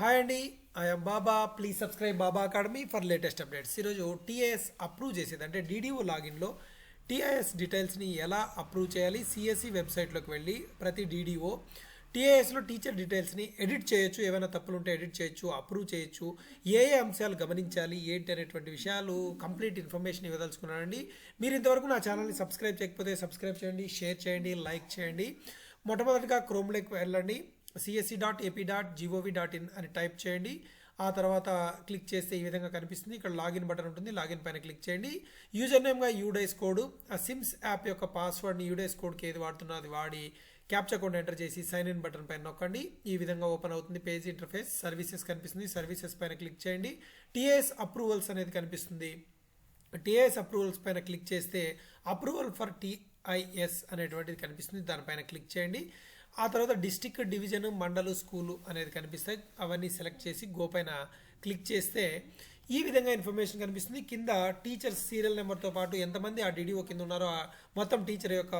Hi అండి I'm Baba please subscribe Baba academy for latest updates ఈరోజు TIS approve చేసేది. అంటే డీడీఓ లాగిన్లో టీఐఎస్ డీటెయిల్స్ని ఎలా అప్రూవ్ చేయాలి? సిఎస్సి వెబ్సైట్లోకి వెళ్ళి ప్రతి డీడీఓ టీఏఎస్లో టీచర్ డీటెయిల్స్ని ఎడిట్ చేయొచ్చు. ఏమైనా తప్పులు ఉంటే ఎడిట్ చేయొచ్చు అప్రూవ్ చేయొచ్చు. ఏ ఏ అంశాలు గమనించాలి? ఏంటి అనేటువంటి విషయాలు కంప్లీట్ ఇన్ఫర్మేషన్ ఇవ్వదలుచుకున్నానండి. మీరు ఇంతవరకు నా ఛానల్ని సబ్స్క్రైబ్ చేయకపోతే సబ్స్క్రైబ్ చేయండి షేర్ చేయండి లైక్ చేయండి. మొట్టమొదటిగా క్రోమ్లోకి వెళ్ళండి. CSE dot AP dot G O V dot in అని టైప్ చేయండి. ఆ తర్వాత క్లిక్ చేస్తే ఈ విధంగా కనిపిస్తుంది. ఇక్కడ లాగిన్ బటన్ ఉంటుంది. లాగిన్ పైన క్లిక్ చేయండి. యూజర్ నేమ్గా యూడైస్ కోడ్ ఆ సిమ్స్ యాప్ యొక్క పాస్వర్డ్ని యూడైస్ కోడ్కి ఏది వాడుతున్నా అది వాడి క్యాప్చా కోడ్ ఎంటర్ చేసి సైన్ ఇన్ బటన్ పైన నొక్కండి. ఈ విధంగా ఓపెన్ అవుతుంది. పేజ్ ఇంటర్ఫేస్ సర్వీసెస్ కనిపిస్తుంది. సర్వీసెస్ పైన క్లిక్ చేయండి. టీఎస్ అప్రూవల్స్ అనేది కనిపిస్తుంది. టీఐఎస్ అప్రూవల్స్ పైన క్లిక్ చేస్తే అప్రూవల్ ఫర్ టీఐఎస్ అనేటువంటిది కనిపిస్తుంది. దానిపైన క్లిక్ చేయండి. ఆ తర్వాత డిస్టిక్ డివిజన్ మండలు స్కూలు అనేది కనిపిస్తాయి. అవన్నీ సెలెక్ట్ చేసి గో పైన క్లిక్ చేస్తే ఈ విధంగా ఇన్ఫర్మేషన్ కనిపిస్తుంది. కింద టీచర్ సీరియల్ నెంబర్తో పాటు ఎంతమంది ఆ డిడిఓ కింద ఉన్నారో ఆ మొత్తం టీచర్ యొక్క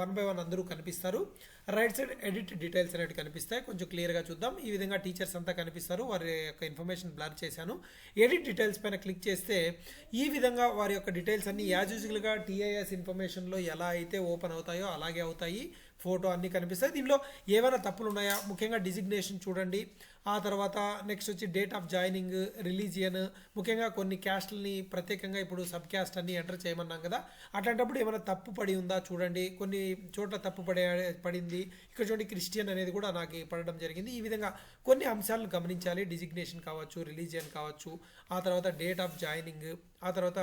వన్ బై వన్ అందరూ కనిపిస్తారు. రైట్ సైడ్ ఎడిట్ డీటెయిల్స్ అనేవి కనిపిస్తాయి. కొంచెం క్లియర్గా చూద్దాం. ఈ విధంగా టీచర్స్ అంతా కనిపిస్తారు. వారి యొక్క ఇన్ఫర్మేషన్ బ్లర్ చేశాను. ఎడిట్ డీటెయిల్స్ పైన క్లిక్ చేస్తే ఈ విధంగా వారి యొక్క డీటెయిల్స్ అన్ని యాజ్ యూజువల్గా టీఐఎస్ ఇన్ఫర్మేషన్లో ఎలా అయితే ఓపెన్ అవుతాయో అలాగే అవుతాయి. ఫోటో అన్నీ కనిపిస్తాయి. దీనిలో ఏమైనా తప్పులు ఉన్నాయా? ముఖ్యంగా డిజిగ్నేషన్ చూడండి. ఆ తర్వాత నెక్స్ట్ వచ్చి డేట్ ఆఫ్ జాయినింగ్ రిలీజియన్ ముఖ్యంగా కొన్ని క్యాస్ట్లని ప్రత్యేకంగా ఇప్పుడు సబ్ క్యాస్ట్ అన్ని ఎంటర్ చేయమన్నాం కదా. అట్లాంటప్పుడు ఏమైనా తప్పు పడి ఉందా? చూడండి. కొన్ని చోట్ల తప్పు పడే పడింది ఇక్కడ చూడండి క్రిస్టియన్ అనేది కూడా నాకు పడడం జరిగింది. ఈ విధంగా కొన్ని అంశాలను గమనించాలి. డిజిగ్నేషన్ కావచ్చు రిలీజియన్ కావచ్చు ఆ తర్వాత డేట్ ఆఫ్ జాయినింగ్ ఆ తర్వాత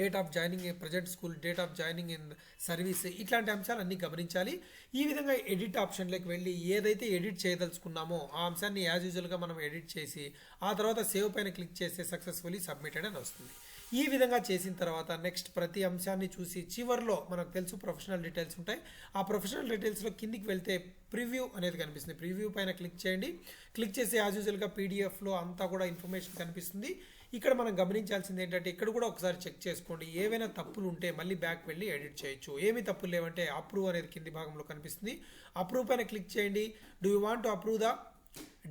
date of joining present school date of joining in service ఇట్లాంటి అంశాలు అన్నీ గమనించాలి. ఈ విధంగా ఎడిట్ ఆప్షన్లోకి వెళ్ళి ఏదైతే ఎడిట్ చేయదలుచుకున్నామో ఆ అంశాన్ని యాజ్ యూజువల్గా మనం ఎడిట్ చేసి ఆ తర్వాత సేవ్ పైన క్లిక్ చేస్తే సక్సెస్ఫుల్లీ సబ్మిటెడ్ అని వస్తుంది. ఈ విధంగా చేసిన తర్వాత నెక్స్ట్ ప్రతి అంశాన్ని చూసి చివరిలో మనకు తెలుసు ప్రొఫెషనల్ డీటెయిల్స్ ఉంటాయి. ఆ ప్రొఫెషనల్ డీటెయిల్స్లో కిందికి వెళ్తే ప్రివ్యూ అనేది కనిపిస్తుంది. ప్రివ్యూ పైన క్లిక్ చేయండి. క్లిక్ చేసి యాజ్ యూజువల్గా పీడిఎఫ్లో అంతా కూడా ఇన్ఫర్మేషన్ కనిపిస్తుంది. ఇక్కడ మనం గమనించాల్సింది ఏంటంటే ఇక్కడ కూడా ఒకసారి చెక్ చేసుకోండి. ఏవైనా తప్పులు ఉంటే మళ్ళీ బ్యాక్ వెళ్ళి ఎడిట్ చేయొచ్చు. ఏమి తప్పులు లేవంటే అప్రూవ్ అనేది కింది భాగంలో కనిపిస్తుంది. అప్రూవ్ పైన క్లిక్ చేయండి. Do you want to approve the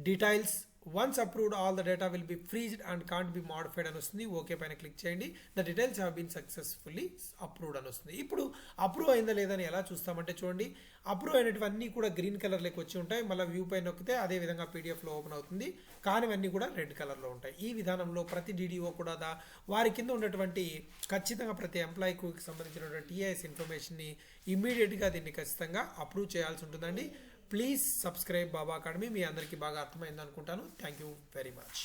details once approved all the data will be freezed and can't be modified అని వస్తుంది. ఓకే పైన క్లిక్ చేయండి. The details have been successfully approved అని వస్తుంది. ఇప్పుడు అప్రూవ్ అయిందా లేదని ఎలా చూస్తామంటే చూడండి. అప్రూవ్ అయినటువన్నీ కూడా గ్రీన్ కలర్లోకి వచ్చి ఉంటాయి. మళ్ళీ వ్యూ పైన నొక్కితే అదే విధంగా పీడిఎఫ్లో ఓపెన్ అవుతుంది. కానివన్నీ కూడా రెడ్ కలర్లో ఉంటాయి. ఈ విధానంలో ప్రతి డీడీఓ కూడా దా వారి కింద ఉన్నటువంటి ఖచ్చితంగా ప్రతి ఎంప్లాయీకి సంబంధించినటువంటి టీఐఎస్ ఇన్ఫర్మేషన్ని ఇమ్మీడియట్గా దీన్ని ఖచ్చితంగా అప్రూవ్ చేయాల్సి ఉంటుందండి. ప్లీజ్ సబ్స్క్రైబ్ బాబా అకాడమీ మీ అందరికీ బాగా అర్థమైంది అనుకుంటాను థ్యాంక్ యూ వెరీ మచ్